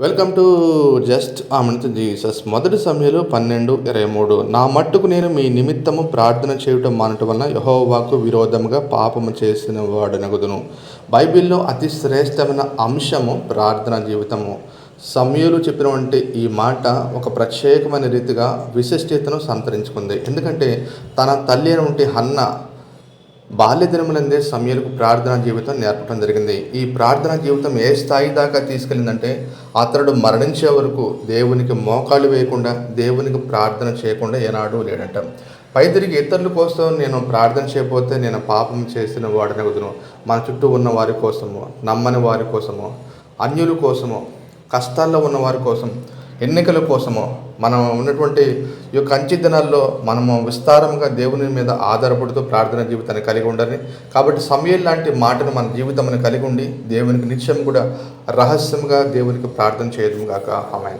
Welcome to just ఆమెత Jesus మొదటి సమయంలో పన్నెండు ఇరవై మూడు. నా మట్టుకు నేను మీ నిమిత్తము ప్రార్థన చేయటం మానటం వలన యహోవాకు విరోధముగా పాపము చేసిన వాడనగుదును. బైబిల్లో అతి శ్రేష్టమైన అంశము ప్రార్థన జీవితము. సమయులు చెప్పినటువంటి ఈ మాట ఒక ప్రత్యేకమైన రీతిగా విశిష్టతను సంతరించుకుంది. ఎందుకంటే తన తల్లి అయినటువంటి హన్న బాల్య దినములందే సమయలకు ప్రార్థనా జీవితం నేర్పడం జరిగింది. ఈ ప్రార్థనా జీవితం ఏ స్థాయి దాకా తీసుకెళ్ళిందంటే అతడు మరణించే వరకు దేవునికి మోకాలు వేయకుండా దేవునికి ప్రార్థన చేయకుండా ఏనాడు లేడట. పైతిరిగి ఇతరుల కోసం నేను ప్రార్థన చేయకపోతే నేను పాపం చేసిన వాడిని వాడనగుదును మన చుట్టూ ఉన్న వారి కోసము నమ్మని వారి కోసము అన్యుల కోసము కష్టాల్లో ఉన్న వారి కోసం ఎన్నికల కోసము మనం ఉన్నటువంటి ఈ యొక్క అంచిదనాల్లో మనము విస్తారంగా దేవుని మీద ఆధారపడుతూ ప్రార్థన జీవితాన్ని కలిగి ఉండాలి. కాబట్టి సమయం లాంటి మాటను మన జీవితం కలిగి ఉండి దేవునికి నిత్యం కూడా రహస్యంగా దేవునికి ప్రార్థన చేయడం కాక ఆమె